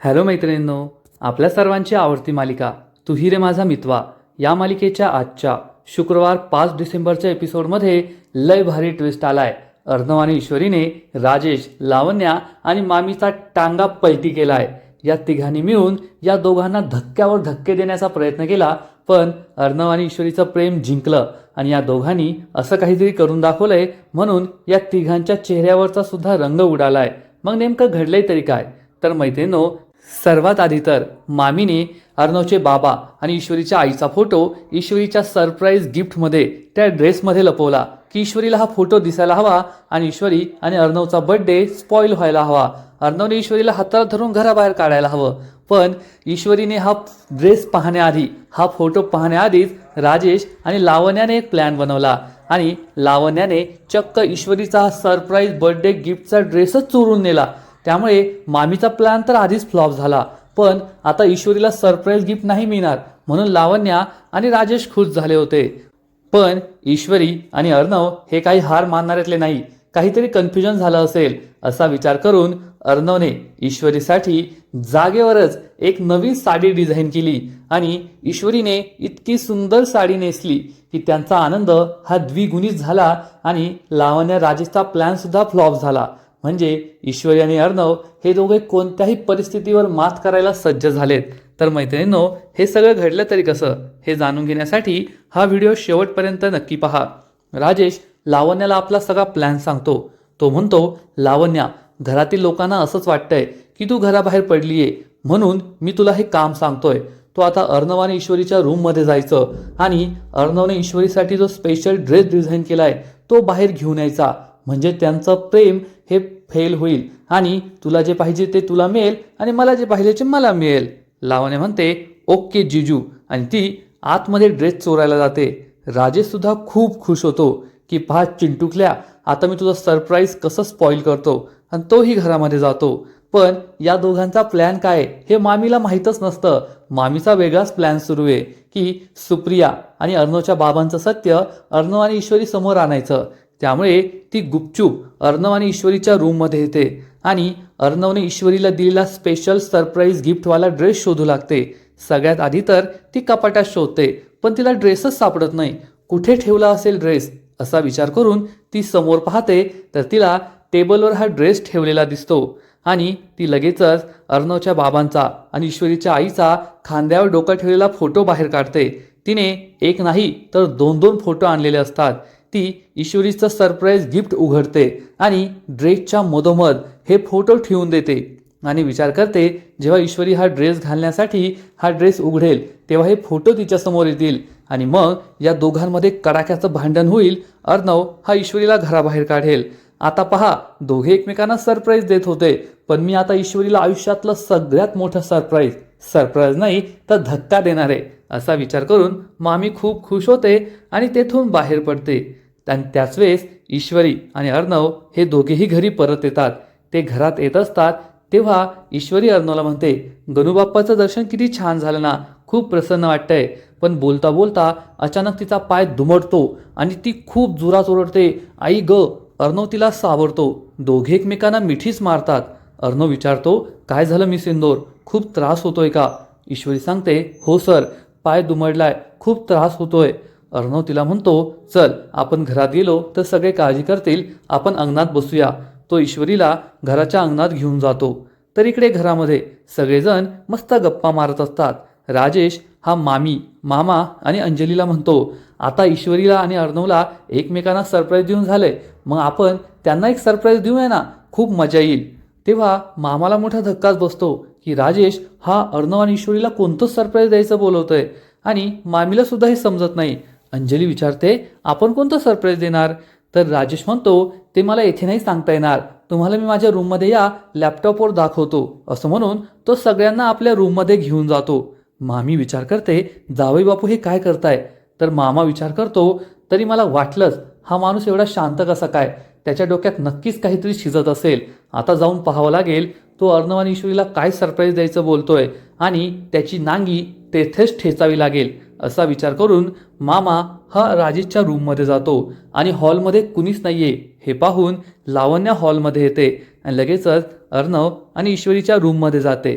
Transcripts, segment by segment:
Hello मैत्रिणींनो आपल्या सर्वांची आवडती मालिका तू रे माझा मितवा या मालिकेच्या आजच्या शुक्रवार पाच डिसेंबरच्या एपिसोडमध्ये लय भारी ट्विस्ट आलाय. अर्णव आणि ईश्वरीने राजेश लावण्या आणि मामीचा टांगा पलटी केलाय. या तिघांनी मिळून या दोघांना धक्क्यावर धक्के देण्याचा प्रयत्न केला पण अर्णव आणि ईश्वरीचं प्रेम जिंकलं आणि या दोघांनी असं काहीतरी करून दाखवलंय म्हणून या तिघांच्या चेहऱ्यावरचा सुद्धा रंग उडालाय. मग नेमकं घडलंय तरी काय? तर मैत्रिणीनो सर्वात आधी तर मामीने अर्णवचे बाबा आणि ईश्वरीच्या आईचा फोटो ईश्वरीच्या सरप्राईज गिफ्टमध्ये त्या ड्रेसमध्ये लपवला की ईश्वरीला हा फोटो दिसायला हवा आणि ईश्वरी आणि अर्णवचा बर्थडे स्पॉईल व्हायला हवा. अर्णवने ईश्वरीला हाताला धरून घराबाहेर काढायला हवं. पण ईश्वरीने हा ड्रेस पाहण्याआधी हा फोटो पाहण्याआधीच राजेश आणि लावण्याने एक प्लॅन बनवला आणि लावण्याने चक्क ईश्वरीचा हा सरप्राईज बर्थडे गिफ्टचा ड्रेसच चोरून नेला. त्यामुळे मामीचा प्लॅन तर आधीच फ्लॉप झाला. पण आता ईश्वरीला सरप्राईज गिफ्ट नाही मिळणार म्हणून लावण्या आणि राजेश खुश झाले होते. पण ईश्वरी आणि अर्णव हे काही हार मानणाऱ्यातले नाही. काहीतरी कन्फ्युजन झालं असेल असा विचार करून अर्णवने ईश्वरीसाठी जागेवरच एक नवीन साडी डिझाईन केली आणि ईश्वरीने इतकी सुंदर साडी नेसली की त्यांचा आनंद हा द्विगुणित झाला आणि लावण्या राजेशचा प्लॅन सुद्धा फ्लॉप झाला. म्हणजे ईश्वरी आणि अर्णव हे दोघे कोणत्याही परिस्थितीवर मात करायला सज्ज झालेत. तर मैत्रिणींनो हे सगळं घडलं तरी कसं हे जाणून घेण्यासाठी हा व्हिडिओ शेवटपर्यंत नक्की पहा. राजेश लावण्याला आपला सगळा प्लॅन सांगतो. तो म्हणतो लावण्या घरातील लोकांना असंच वाटतंय की तू घराबाहेर पडलीये. म्हणून मी तुला हे काम सांगतोय. तो आता अर्णव आणि ईश्वरीच्या रूममध्ये जायचं आणि अर्णवने ईश्वरीसाठी जो स्पेशल ड्रेस डिझाईन केलाय तो बाहेर घेऊन यायचा. म्हणजे त्यांचं प्रेम हे फेल होईल. आणि तुला जे पाहिजे ते तुला मिळेल आणि मला जे पाहिजे ते मला मिळेल. लावणे म्हणते ओके जिजू. आणि ती आतमध्ये ड्रेस चोरायला जाते. राजेशसुद्धा खूप खुश होतो की पहा चिंटुकल्या आता मी तुझं सरप्राईज कसं स्पॉईल करतो? आणि तोही घरामध्ये जातो. पण या दोघांचा प्लॅन काय? हे मामीला माहीतच नसतं. मामीचा वेगळाच प्लॅन सुरू आहे की सुप्रिया आणि अर्णवच्या बाबांचं सत्य अर्णव आणि ईश्वरी समोर आणायचं. त्यामुळे ती गुपचूप अर्णव आणि ईश्वरीच्या रूममध्ये येते. आणि अर्णवने ईश्वरीला दिलेला स्पेशल सरप्राईज गिफ्टवाला ड्रेस शोधू लागते. सगळ्यात आधी तर ती कपाटात शोधते पण तिला ड्रेसच सापडत नाही. कुठे ठेवला असेल ड्रेस असा विचार करून ती समोर पाहते तर तिला टेबलवर हा ड्रेस ठेवलेला दिसतो. आणि ती लगेचच अर्णवच्या बाबांचा आणि ईश्वरीच्या आईचा खांद्यावर डोका ठेवलेला फोटो बाहेर काढते. तिने एक नाही तर दोन दोन फोटो आणलेले असतात. ती ईश्वरीचं सरप्राईज गिफ्ट उघडते आणि ड्रेसच्या मधोमध हे फोटो ठेवून देते आणि विचार करते जेव्हा ईश्वरी हा ड्रेस घालण्यासाठी हा ड्रेस उघडेल तेव्हा हे फोटो तिच्यासमोर येतील. आणि मग या दोघांमध्ये कडाक्याचं भांडण होईल. अर्णव हा ईश्वरीला घराबाहेर काढेल. आता पहा दोघे एकमेकांना सरप्राईज देत होते पण मी आता ईश्वरीला आयुष्यातलं सगळ्यात मोठं सरप्राईज सरप्राईज नाही तर धक्का देणार आहे असा विचार करून मामी खूप खुश होते आणि तेथून बाहेर पडते. आणि त्याच वेळेस ईश्वरी आणि अर्णव हे दोघेही घरी परत येतात. ते घरात येत असतात. तेव्हा ईश्वरी अर्णवला म्हणते गणूबाप्पाचं दर्शन किती छान झालं ना. खूप प्रसन्न वाटतंय. पण बोलता बोलता अचानक तिचा पाय दुमडतो आणि ती खूप जोरात ओरडते आई ग अर्णव तिला सावरतो. दोघे एकमेकांना मिठीच मारतात. अर्णव विचारतो काय झालं मी सिंदोर खूप त्रास होतोय का? ईश्वरी सांगते हो सर पाय दुमडलाय. खूप त्रास होतोय. अर्णव तिला म्हणतो चल आपण घरात गेलो तर सगळे काळजी करतील आपण अंगणात बसूया. तो ईश्वरीला घराच्या अंगणात घेऊन जातो. तर इकडे घरामध्ये सगळेजण मस्त गप्पा मारत असतात. राजेश हा मामी मामा आणि अंजलीला म्हणतो आता ईश्वरीला आणि अर्णवला एकमेकांना सरप्राईज देऊन झालंय. मग आपण त्यांना एक सरप्राईज देऊया ना? खूप मजा येईल. तेव्हा मामाला मोठा धक्काच बसतो की राजेश हा अर्णव आणि ईश्वरीला कोणतंच सरप्राईज द्यायचं बोलवतोय. आणि मामीला सुद्धा हे समजत नाही. अंजली विचारते आपण कोणतं सरप्राईज देणार? तर राजेश म्हणतो ते मला येथे नाही सांगता येणार. तुम्हाला मी माझ्या रूममध्ये या लॅपटॉपवर दाखवतो. असं म्हणून तो सगळ्यांना आपल्या रूममध्ये घेऊन जातो. मामी विचार करते जावई बापू हे काय करताय? तर मामा विचार करतो तरी मला वाटलंच हा माणूस एवढा शांत कसा काय? त्याच्या डोक्यात नक्कीच काहीतरी शिजत असेल. आता जाऊन पाहावं लागेल तो अर्णवान ईश्वरीला काय सरप्राईज द्यायचं बोलतोय आणि त्याची नांगी तेथेच ठेचावी लागेल. असा विचार करून मामा हा राजेशच्या रूममध्ये जातो आणि हॉलमध्ये कुणीच नाहीये. हे पाहून लावण्या हॉलमध्ये येते आणि लगेचच अर्णव आणि ईश्वरीच्या रूममध्ये जाते.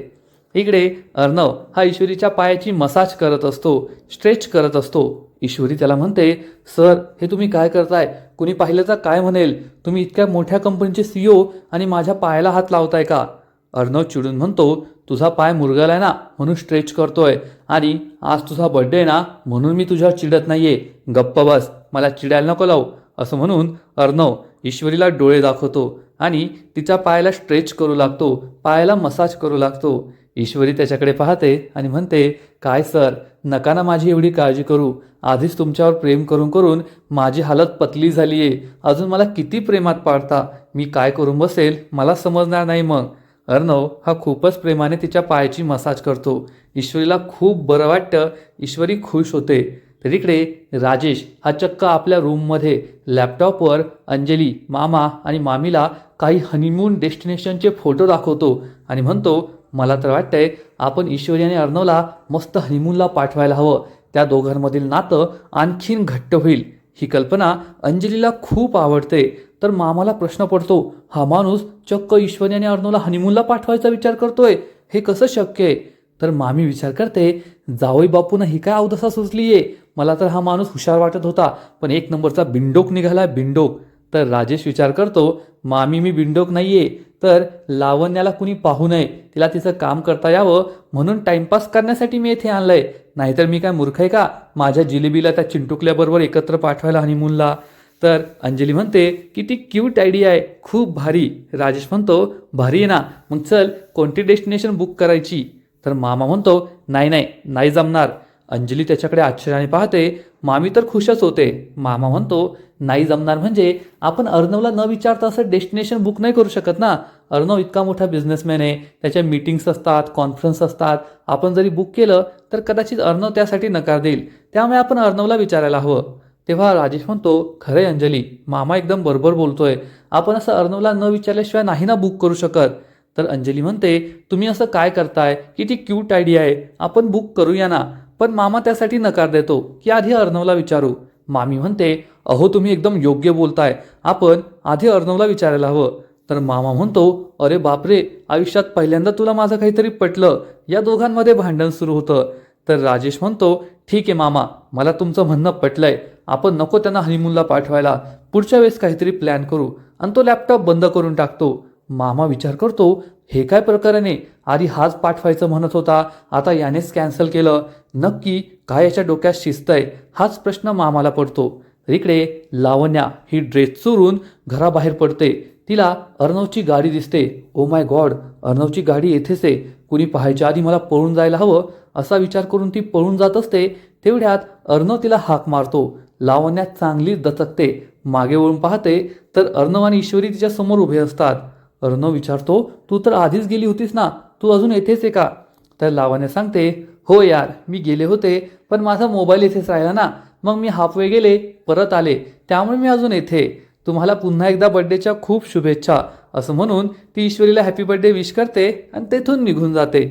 इकडे अर्णव हा ईश्वरीच्या पायाची मसाज करत असतो स्ट्रेच करत असतो. ईश्वरी त्याला म्हणते सर हे तुम्ही काय करताय? कुणी पाहिलं तर काय म्हणेल? तुम्ही इतक्या मोठ्या कंपनीचे सीईओ आणि माझ्या पायाला हात लावताय का? अर्णव चिडून म्हणतो तुझा पाय मुरगलाय ना म्हणून स्ट्रेच करतोय. आणि आज तुझा बर्थडे आहे ना म्हणून मी तुझ्यावर चिडत नाहीये. गप्प बस मला चिडायला नको लावू. असं म्हणून अर्णव ईश्वरीला डोळे दाखवतो आणि तिच्या पायाला स्ट्रेच करू लागतो पायाला मसाज करू लागतो. ईश्वरी त्याच्याकडे पाहते आणि म्हणते काय सर नका ना माझी एवढी काळजी करू. आधीच तुमच्यावर प्रेम करून करून माझी हालत पतली झाली आहे अजून मला किती प्रेमात पाडता? मी काय करून बसेल? मला समजणार नाही मग. अर्णव हा खूपच प्रेमाने तिच्या पायाची मसाज करतो. ईश्वरीला खूप बरं वाटतं. ईश्वरी खुश होते. तर इकडे राजेश हा चक्क आपल्या रूममध्ये लॅपटॉपवर अंजली मामा आणि मामीला काही हनीमून डेस्टिनेशनचे फोटो दाखवतो आणि म्हणतो मला तर वाटतंय आपण ईश्वरी आणि अर्णवला मस्त हनीमूनला पाठवायला हवं. त्या दोघांमधील नातं आणखीन घट्ट होईल. ही कल्पना अंजलीला खूप आवडते. तर मामाला प्रश्न पडतो हा माणूस चक्क ईश्वरी आणि अर्णवला हनीमूनला पाठवायचा विचार करतोय हे कसं शक्य आहे? तर मामी विचार करते जावई बापून ही काय अवदसा आहे मला तर हा माणूस हुशार वाटत होता पण एक नंबरचा बिंडोक निघाला बिंडोक. तर राजेश विचार करतो मामी मी बिंडोक नाही आहे तर लावण्याला कुणी पाहू नये तिला तिचं काम करता यावं म्हणून टाइमपास करण्यासाठी मी येथे आणलंय. नाहीतर मी काय मूर्ख आहे का? माझ्या जिलेबीला त्या चिंटुकल्याबरोबर एकत्र पाठवायला हनीमूनला तर अंजली म्हणते की ती क्यूट आयडिया आहे. खूप भारी. राजेश म्हणतो भारी आहे ना. मग चल कोणती डेस्टिनेशन बुक करायची? तर मामा म्हणतो नाही नाही नाही जमणार. अंजली त्याच्याकडे आश्चर्याने पाहते मामी तर खुशच होते. मामा म्हणतो नाही जमणार म्हणजे आपण अर्णवला न विचारता असं डेस्टिनेशन बुक नाही करू शकत ना. अर्णव इतका मोठा बिझनेसमॅन आहे. त्याच्या मीटिंग्स असतात कॉन्फरन्स असतात. आपण जरी बुक केलं तर कदाचित अर्णव त्यासाठी नकार देईल. त्यामुळे आपण अर्णवला विचारायला हवं. तेव्हा राजेश म्हणतो खरे अंजली मामा एकदम बरोबर बोलतोय. आपण असं अर्णवला न विचारल्याशिवाय नाही ना बुक करू शकत. तर अंजली म्हणते तुम्ही असं काय करताय? की ती क्यूट आयडिया आहे. आपण बुक करूया ना. पण मामा त्यासाठी नकार देतो. की आधी अर्णवला विचारू. मामी म्हणते अहो तुम्ही एकदम योग्य बोलताय. आपण आधी अर्णवला विचारायला हवं. तर मामा म्हणतो अरे बापरे आयुष्यात पहिल्यांदा तुला माझं काहीतरी पटलं. या दोघांमध्ये भांडण सुरू होतं. तर राजेश म्हणतो ठीक आहे मामा मला तुमचं म्हणणं पटलंय. आपण नको त्यांना हनीमूनला पाठवायला. पुढच्या वेळेस काहीतरी प्लॅन करू आणि तो लॅपटॉप बंद करून टाकतो. मामा विचार करतो हे काय प्रकाराने आधी हाच पाठवायचं म्हणत होता. आता यानेच कॅन्सल केलं. नक्की काय याच्या डोक्यात शिस्त आहे हाच प्रश्न मामाला पडतो. इकडे लावण्या ही ड्रेस चोरून घराबाहेर पडते. तिला अर्णवची गाडी दिसते. ओ माय गॉड अर्णवची गाडी येथेच आहे. कुणी पाहायच्या आधी मला पळून जायला हवं? असा विचार करून ती पळून जात असते. तेवढ्यात अर्णव तिला हाक मारतो. लावण्यात चांगली दचकते. मागे वळून पाहते तर अर्णव आणि ईश्वरी तिच्या समोर उभे असतात. अर्णव विचारतो तू तर आधीच गेली होतीस ना? तू अजून येथेच आहे का? तर लावण्या सांगते हो यार मी गेले होते पण माझा मोबाईल येथेच राहिला ना? मग मी हाफवे गेले परत आले त्यामुळे मी अजून येथे. तुम्हाला पुन्हा एकदा बड्डेच्या खूप शुभेच्छा. असं म्हणून ती ईश्वरीला हॅपी बर्थडे विश करते आणि तेथून निघून जाते.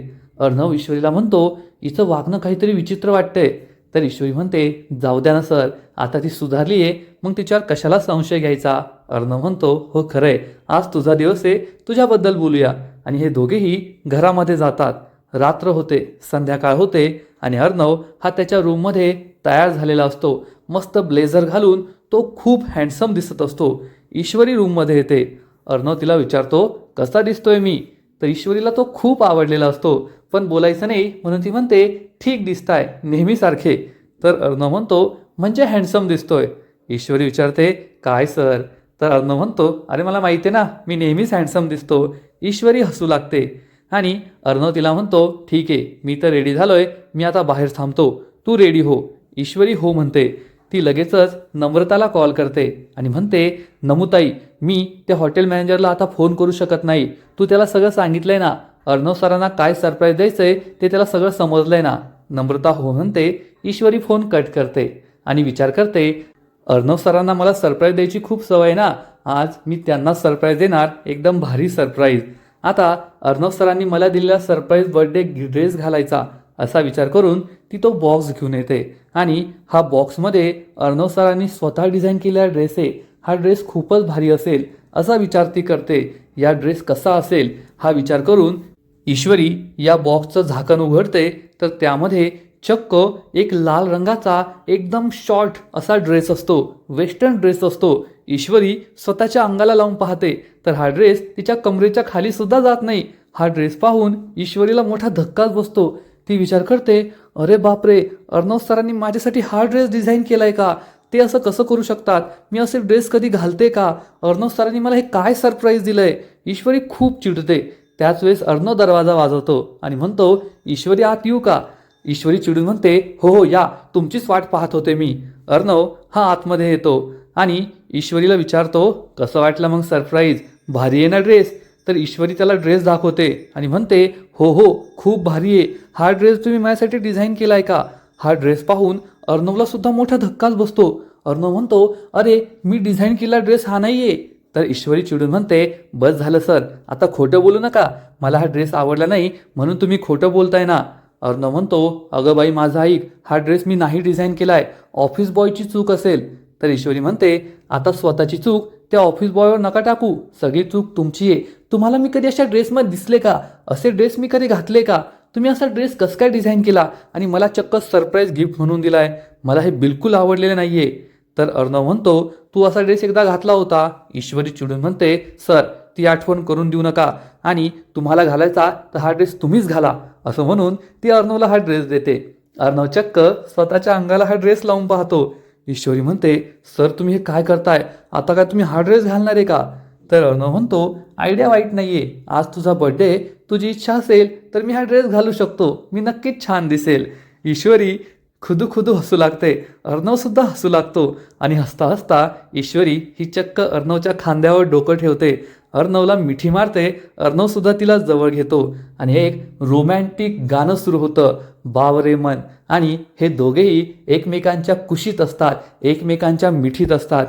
अर्णव ईश्वरीला म्हणतो इथं वागणं काहीतरी विचित्र वाटतंय. तर ईश्वरी म्हणते जाऊ द्या ना सर आता ती सुधारली आहे मग तिच्यावर कशाला संशय घ्यायचा? अर्णव म्हणतो हो खरंय. आज तुझा दिवस आहे तुझ्याबद्दल बोलूया. आणि हे दोघेही घरामध्ये जातात. रात्र होते संध्याकाळ होते आणि अर्णव हा त्याच्या रूममध्ये तयार झालेला असतो. मस्त ब्लेझर घालून तो खूप हँडसम दिसत असतो. ईश्वरी रूममध्ये येते. अर्णव तिला विचारतो कसा दिसतोय मी? तर ईश्वरीला तो खूप आवडलेला असतो. पण बोलायचं नाही म्हणून ती म्हणते ठीक दिसताय नेहमीसारखे तर अर्णव म्हणतो म्हणजे हँडसम दिसतोय. ईश्वरी विचारते काय सर? तर अर्णव म्हणतो अरे मला माहिती आहे ना मी नेहमीच हँडसम दिसतो. ईश्वरी हसू लागते. आणि अर्णव तिला म्हणतो ठीक आहे मी तर रेडी झालोय मी आता बाहेर थांबतो. तू रेडी हो. ईश्वरी हो म्हणते. ती लगेचच नम्रताला कॉल करते आणि म्हणते नमुताई मी त्या हॉटेल मॅनेजरला आता फोन करू शकत नाही. तू त्याला सगळं सांगितलंय ना? अर्णव सरांना काय सरप्राईज द्यायचंय ते त्याला सगळं समजलंय ना? नम्रता हो म्हणते ईश्वरी फोन कट करते. आणि विचार करते अर्णव सरांना मला सरप्राईज द्यायची खूप सवय ना? आज मी त्यांना सरप्राईज देणार एकदम भारी सरप्राईज आता अर्णव सरांनी मला दिलेला सरप्राईज बर्थडे ड्रेस घालायचा. असा विचार करून ती तो बॉक्स घेऊन येते. आणि हा बॉक्समध्ये अर्णव सरांनी स्वतः डिझाईन केलेला ड्रेस आहे. हा ड्रेस खूपच भारी असेल असा विचार ती करते. या ड्रेस कसा असेल हा विचार करून ईश्वरी या बॉक्सचं झाकण उघडते. तर त्यामध्ये चक्क एक लाल रंगाचा एकदम शॉर्ट असा ड्रेस असतो वेस्टर्न ड्रेस असतो. ईश्वरी स्वतःच्या अंगाला लावून पाहते. तर हा ड्रेस तिच्या कमरेच्या खाली सुद्धा जात नाही. हा ड्रेस पाहून ईश्वरीला मोठा धक्काच बसतो. ती विचार करते अरे बापरे अर्णव सरांनी माझ्यासाठी हा ड्रेस डिझाईन केलाय का? ते असं कसं करू शकतात? मी असे ड्रेस कधी घालते का? अर्णव सरांनी मला हे काय सरप्राईज दिलंय? ईश्वरी खूप चिडते. त्याच वेळेस अर्णव दरवाजा वाजवतो आणि म्हणतो ईश्वरी आत येऊ का? ईश्वरी चिडून म्हणते हो हो या. तुमचीच वाट पाहत होते मी. अर्णव हा आतमध्ये येतो आणि ईश्वरीला विचारतो कसं वाटलं मग सरप्राईज? भारी आहे ना ड्रेस? तर ईश्वरी त्याला ड्रेस दाखवते आणि म्हणते हो हो खूप भारी आहे. हा ड्रेस तुम्ही माझ्यासाठी डिझाईन केला आहे का? हा ड्रेस पाहून अर्णवला सुद्धा मोठा धक्काच बसतो. अर्णव म्हणतो अरे मी डिझाईन केलेला ड्रेस हा नाही आहे तर ईश्वरी चिडून म्हणते बस झालं सर. आता खोटं बोलू नका. मला हा ड्रेस आवडला नाही म्हणून तुम्ही खोटं बोलताय ना. अर्णव म्हणतो अगं बाई माझा ऐक. हा ड्रेस मी नाही डिझाईन केलाय. ऑफिस बॉयची चूक असेल. तर ईश्वरी म्हणते आता स्वतःची चूक त्या ऑफिस बॉयवर नका टाकू. सगळी चूक तुमची आहे. तुम्हाला मी कधी अशा ड्रेसमध्ये दिसले का? असे ड्रेस मी कधी घातले का? तुम्ही असा ड्रेस कसं काय डिझाईन केला? आणि मला चक्क सरप्राईज गिफ्ट म्हणून दिलाय. मला हे बिलकुल आवडलेलं नाहीये. तर अर्णव म्हणतो तू असा ड्रेस एकदा घातला होता. ईश्वरी चिडून म्हणते सर ती आठवण करून देऊ नका. आणि तुम्हाला घालायचा तर हा ड्रेस तुम्हीच घाला. असं म्हणून ती अर्णवला हा ड्रेस देते. अर्णव चक्क स्वतःच्या अंगाला हा ड्रेस लावून पाहतो. ईश्वरी म्हणते सर तुम्ही हे काय करताय? आता काय तुम्ही हा ड्रेस घालणार आहे का? तर अर्णव म्हणतो आयडिया वाईट नाही आहे आज तुझा बर्थडे तुझी इच्छा असेल तर मी हा ड्रेस घालू शकतो. मी नक्कीच छान दिसेल. ईश्वरी खुदू खुदू हसू लागते. अर्णवसुद्धा हसू लागतो. आणि हसता हसता ईश्वरी ही चक्क अर्णवच्या खांद्यावर डोकं ठेवते. अर्णवला मिठी मारते. अर्णवसुद्धा तिला जवळ घेतो. आणि एक रोमॅन्टिक गाणं सुरू होतं. बावरे मन. आणि हे दोघेही एकमेकांच्या कुशीत असतात. एकमेकांच्या मिठीत असतात.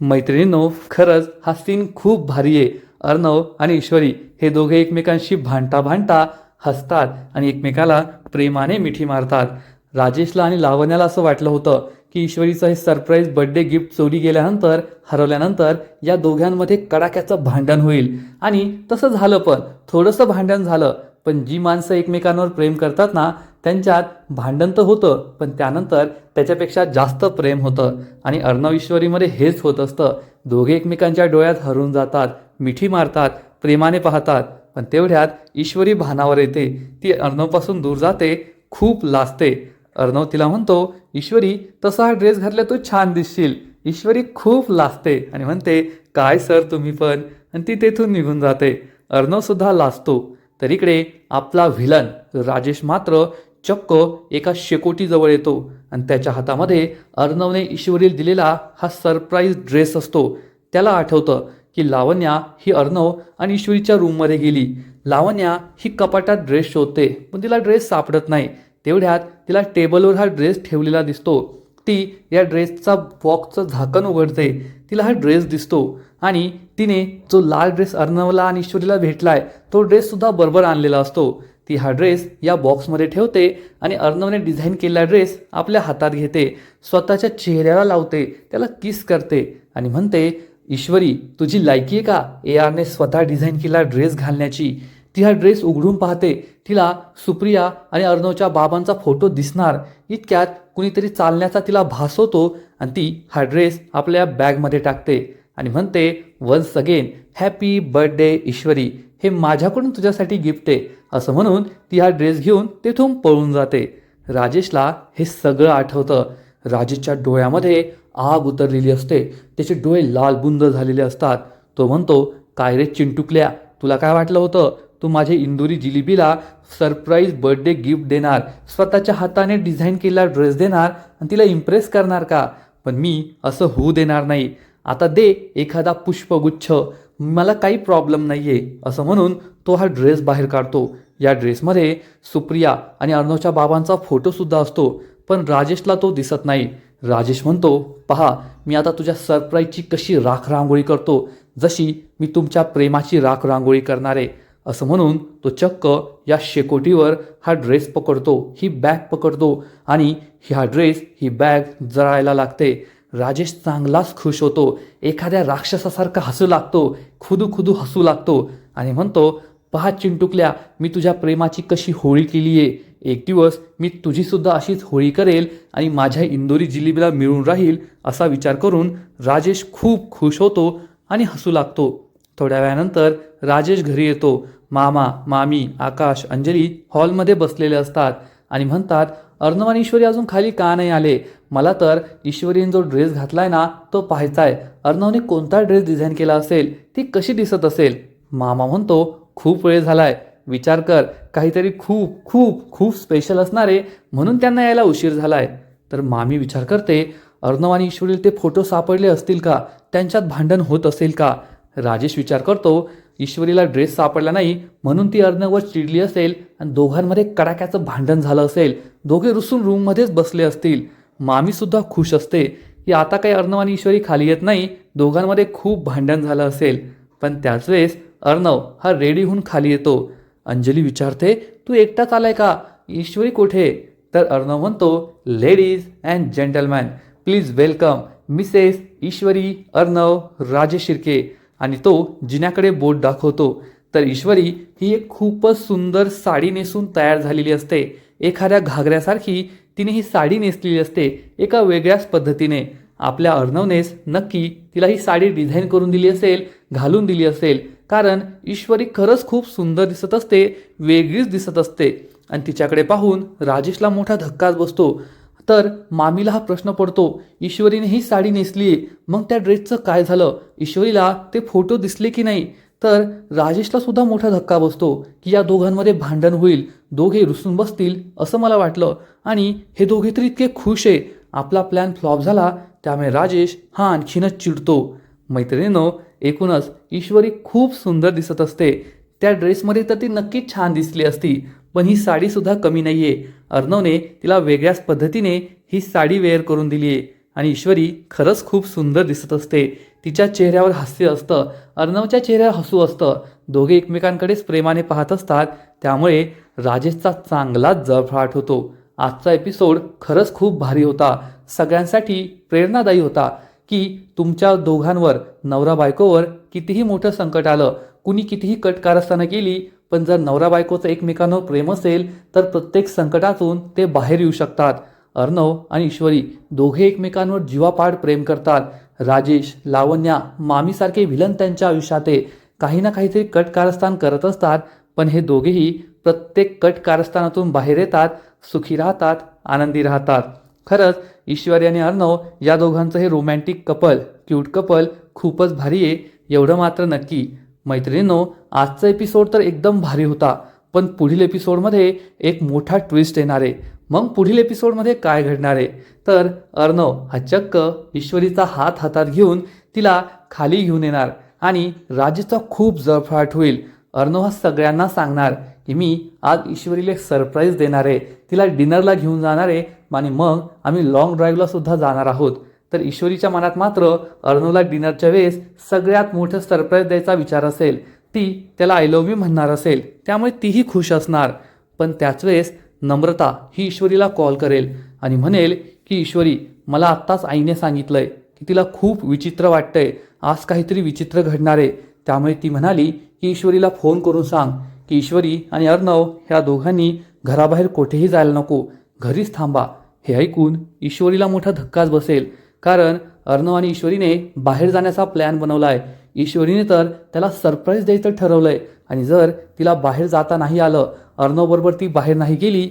मैत्रिणींनो खरंच हा सीन खूप भारी आहे. अर्णव आणि ईश्वरी हे दोघे एकमेकांशी भांडता भांडता हसतात आणि एकमेकाला प्रेमाने मिठी मारतात. राजेशला आणि लावण्याला असं वाटलं होतं की ईश्वरीचं हे सरप्राईज बर्थडे गिफ्ट चोरी गेल्यानंतर हरवल्यानंतर या दोघांमध्ये कडाक्याचं भांडण होईल. आणि तसं झालं पण थोडंसं भांडण झालं पण जी माणसं एकमेकांवर प्रेम करतात ना त्यांच्यात भांडण तर होतं पण त्यानंतर त्याच्यापेक्षा जास्त प्रेम होतं. आणि अर्णव ईश्वरीमध्ये हेच होत असतं. दोघे एकमेकांच्या डोळ्यात हरून जातात मिठी मारतात प्रेमाने पाहतात. पण तेवढ्यात ईश्वरी भानावर येते. ती अर्णवपासून दूर जाते खूप लाजते. अर्णव तिला म्हणतो ईश्वरी तसा हा ड्रेस घातला तू छान दिसशील. ईश्वरी खूप लाजते. आणि म्हणते काय सर तुम्ही पण. आणि ती तेथून निघून जाते. अर्णवसुद्धा लाजतो. तर इकडे आपला व्हिलन राजेश मात्र चक्क एका शेकोटीजवळ येतो आणि त्याच्या हातामध्ये अर्णवने ईश्वरील दिलेला हा सरप्राईज ड्रेस असतो. त्याला आठवतं की लावण्या ही अर्णव आणि ईश्वरीच्या रूममध्ये गेली. लावण्या ही कपाटात ड्रेस शोधते पण तिला ड्रेस सापडत नाही. तेवढ्यात तिला टेबलवर हा ड्रेस ठेवलेला दिसतो. ती या ड्रेसचा बॉक्सचं झाकण उघडते तिला हा ड्रेस दिसतो आणि तिने जो लाल ड्रेस अर्णवला आणि ईश्वरीला भेटलाय तो ड्रेससुद्धा बरोबर आणलेला असतो. ती हा ड्रेस या बॉक्समध्ये ठेवते आणि अर्णवने डिझाईन केलेला ड्रेस आपल्या हातात घेते स्वतःच्या चेहऱ्याला लावते त्याला किस करते आणि म्हणते ईश्वरी तुझी लायकी आहे का? ए आरने स्वतः डिझाईन केला ड्रेस घालण्याची. ती हा ड्रेस उघडून पाहते. तिला सुप्रिया आणि अर्णवच्या बाबांचा फोटो दिसणार. इतक्यात कुणीतरी चालण्याचा तिला भास होतो आणि ती हा ड्रेस आपल्या बॅगमध्ये टाकते आणि म्हणते once again happy birthday Ishwari. हे माझ्याकडून तुझ्यासाठी गिफ्ट आहे. असं म्हणून ती हा ड्रेस घेऊन तेथून पळून जाते. राजेशला हे सगळं आठवतं. राजेशच्या डोळ्यामध्ये आग उतरलेली असते. त्याचे डोळे लालबुंद झालेले असतात. तो म्हणतो काय रे चिंटुकल्या तुला काय वाटलं होतं? तू माझ्या इंदुरी जिलेबीला सरप्राईज बर्थडे गिफ्ट देणार स्वतःच्या हाताने डिझाईन केलेला ड्रेस देणार आणि तिला इम्प्रेस करणार का? पण मी असं होऊ देणार नाही. आता दे एखादा पुष्पगुच्छ. मला काही प्रॉब्लेम नाही आहे असं म्हणून तो हा ड्रेस बाहेर काढतो. या ड्रेसमध्ये सुप्रिया आणि अर्णवच्या बाबांचा फोटोसुद्धा असतो पण राजेशला तो दिसत नाही. राजेश म्हणतो पहा मी आता तुझ्या सरप्राईजची कशी राख रांगोळी करतो? जशी मी तुमच्या प्रेमाची राख रांगोळी करणार. आहे असं म्हणून तो चक्क या शेकोटीवर हा ड्रेस पकडतो ही बॅग पकडतो आणि हा ड्रेस ही बॅग जळायला लागते. राजेश चांगलाच खुश होतो. एखाद्या राक्षसासारखा हसू लागतो खुदू खुदू हसू लागतो आणि म्हणतो पहा चिंटुकल्या मी तुझ्या प्रेमाची कशी होळी केली आहे एक दिवस मी तुझीसुद्धा अशीच होळी करेल आणि माझ्या इंदोरी जिलेबीला मिळून राहील असा विचार करून राजेश खूप खुश होतो आणि हसू लागतो. थोड्या वेळानंतर राजेश घरी येतो. मामा मामी आकाश अंजली हॉलमध्ये बसलेले असतात आणि म्हणतात अर्णव आणि ईश्वरी अजून खाली का नाही आले? मला तर ईश्वरीने जो ड्रेस घातलाय ना तो पाहायचा आहे अर्णवने कोणता ड्रेस डिझाईन केला असेल ती कशी दिसत असेल? मामा म्हणतो खूप वेळ झालाय. विचार कर काहीतरी खूप खूप खूप स्पेशल असणारे म्हणून त्यांना यायला उशीर झालाय. तर मामी विचार करते अर्णव आणि ईश्वरीला ते फोटो सापडले असतील का? त्यांच्यात भांडण होत असेल का? राजेश विचार करतो ईश्वरीला ड्रेस सापडला नाही म्हणून ती अर्णववर चिडली असेल आणि दोघांमध्ये कडाक्याचं भांडण झालं असेल. दोघे रुसून रूममध्येच बसले असतील. मामीसुद्धा खुश असते. की आता काही अर्णव आणि ईश्वरी खाली येत नाही. दोघांमध्ये खूप भांडण झालं असेल. पण त्याच वेळेस अर्णव हा रेडी होऊन खाली येतो. अंजली विचारते तू एकटाच आलाय का? ईश्वरी कुठे? तर अर्णव म्हणतो ladies and gentleman please welcome Mrs Ishwari Arnav Rajesh Shirke. आणि तो जिन्याकडे बोट दाखवतो. तर ईश्वरी ही एक खूपच सुंदर साडी नेसून तयार झालेली असते. एखाद्या घागऱ्यासारखी तिने ही साडी नेसलेली असते एका वेगळ्याच पद्धतीने. आपल्या अर्णवनेस नक्की तिला ही साडी डिझाईन करून दिली असेल घालून दिली असेल. कारण ईश्वरी खरंच खूप सुंदर दिसत असते वेगळीच दिसत असते. आणि तिच्याकडे पाहून राजेशला मोठा धक्काच बसतो. तर मामीला हा प्रश्न पडतो ईश्वरीने ही साडी नेसली मग त्या ड्रेसचं काय झालं? ईश्वरीला ते फोटो दिसले की नाही? तर राजेशला सुद्धा मोठा धक्का बसतो की या दोघांमध्ये भांडण होईल दोघे रुसून बसतील असं मला वाटलं. आणि हे दोघे तरी इतके खुश आहे. आपला प्लॅन फ्लॉप झाला त्यामुळे राजेश हा आणखीनच चिडतो. मैत्रिणीनो एकूणच ईश्वरी खूप सुंदर दिसत असते. त्या ड्रेसमध्ये तर ती नक्कीच छान दिसली असती. पण ही साडीसुद्धा कमी नाही आहे अर्णवने तिला वेगळ्याच पद्धतीने ही साडी वेअर करून दिली आहे आणि ईश्वरी खरंच खूप सुंदर दिसत असते. तिच्या चेहऱ्यावर हास्य असतं. अर्णवच्या चेहऱ्यावर हसू असतं. दोघे एकमेकांकडेच प्रेमाने पाहत असतात. त्यामुळे राजेशचा चांगलाच जळफळाट होतो. आजचा एपिसोड खरंच खूप भारी होता. सगळ्यांसाठी प्रेरणादायी होता की तुमच्या दोघांवर नवरा बायकोवर कितीही मोठं संकट आलं कुणी कितीही कटकारस्थानं केली पण जर नवरा बायकोचं एकमेकांवर प्रेम असेल तर प्रत्येक संकटातून ते बाहेर येऊ शकतात. अर्णव आणि ईश्वरी दोघे एकमेकांवर जीवापाड प्रेम करतात. राजेश लावण्या मामीसारखे विलन त्यांच्या आयुष्यात आहे. काही ना काहीतरी कट कारस्थान करत असतात पण हे दोघेही प्रत्येक कट कारस्थानातून बाहेर येतात सुखी राहतात आनंदी राहतात. खरंच ईश्वरी आणि अर्णव या दोघांचं हे रोमॅन्टिक कपल क्यूट कपल खूपच भारी आहे एवढं मात्र नक्की. मैत्रिणींनो आजचा एपिसोड तर एकदम भारी होता पण पुढील एपिसोडमध्ये एक मोठा ट्विस्ट येणार आहे. मग पुढील एपिसोडमध्ये काय घडणार आहे? तर अर्णव हा चक्क ईश्वरीचा हात हातात घेऊन तिला खाली घेऊन येणार आणि राजेचा खूप जळफळाट होईल. अर्णव हा सगळ्यांना सांगणार की मी आज ईश्वरीला एक सरप्राईज देणार आहे. तिला डिनरला घेऊन जाणार आहे आणि मग आम्ही लॉंग ड्राईव्हला सुद्धा जाणार आहोत. तर ईश्वरीच्या मनात मात्र अर्णवला डिनरच्या वेळेस सगळ्यात मोठं सरप्राईज द्यायचा विचार असेल ती त्याला आय लव्ह यू म्हणणार असेल त्यामुळे तीही खुश असणार. पण त्याच वेळेस नम्रता ही ईश्वरीला कॉल करेल आणि म्हणेल की ईश्वरी मला आत्ताच आईने सांगितलंय की तिला खूप विचित्र वाटतंय आज काहीतरी विचित्र घडणार आहे. त्यामुळे ती म्हणाली की ईश्वरीला फोन करून सांग की ईश्वरी आणि अर्णव ह्या दोघांनी घराबाहेर कुठेही जायला नको घरीच थांबा. हे ऐकून ईश्वरीला मोठा धक्काच बसेल. कारण अर्णव आणि ईश्वरीने बाहेर जाण्याचा प्लॅन बनवला आहे ईश्वरीने तर त्याला सरप्राईज द्यायचं ठरवलं आहे आणि जर तिला बाहेर जाता नाही आलं अर्णवबरोबर ती बाहेर नाही गेली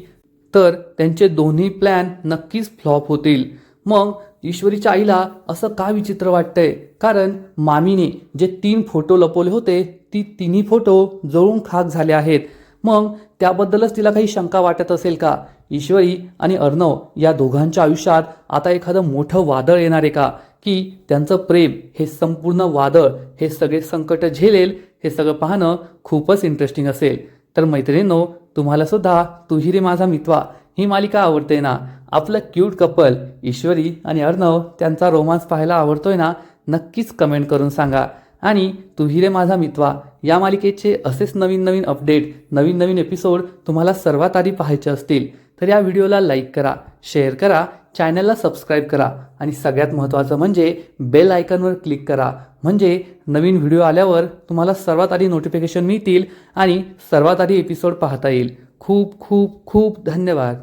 तर त्यांचे दोन्ही प्लॅन नक्कीच फ्लॉप होतील. मग ईश्वरीच्या आईला असं का विचित्र वाटतंय? कारण मामीने जे तीन फोटो लपवले होते ती तिन्ही फोटो जळून खाक झाले आहेत. मग त्याबद्दलच तिला काही शंका वाटत असेल का? ईश्वरी आणि अर्णव या दोघांच्या आयुष्यात आता एखादं मोठं वादळ येणार आहे का? की त्यांचं प्रेम हे संपूर्ण वादळ हे सगळे संकट झेलेल हे सगळं पाहणं खूपच इंटरेस्टिंग असेल. तर मैत्रिणींनो तुम्हाला सुद्धा तुही रे माझा मित्वा ही मालिका आवडते ना? आपलं क्यूट कपल ईश्वरी आणि अर्णव त्यांचा रोमांस पाहायला आवडतोय ना? नक्कीच कमेंट करून सांगा. आणि तुही रे माझा मित्वा या मालिकेचे असेच नवीन नवीन अपडेट नवीन नवीन एपिसोड तुम्हाला सर्वात आधी पाहायचे असतील. तर या व्हिडिओला लाईक करा शेअर करा चॅनलला सबस्क्राईब करा आणि सगळ्यात महत्त्वाचं म्हणजे बेल आयकॉनवर क्लिक करा. म्हणजे नवीन व्हिडिओ आल्यावर तुम्हाला सर्वात आधी नोटिफिकेशन मिळतील आणि सर्वात आधी एपिसोड पाहता येईल. खूप खूप खूप धन्यवाद.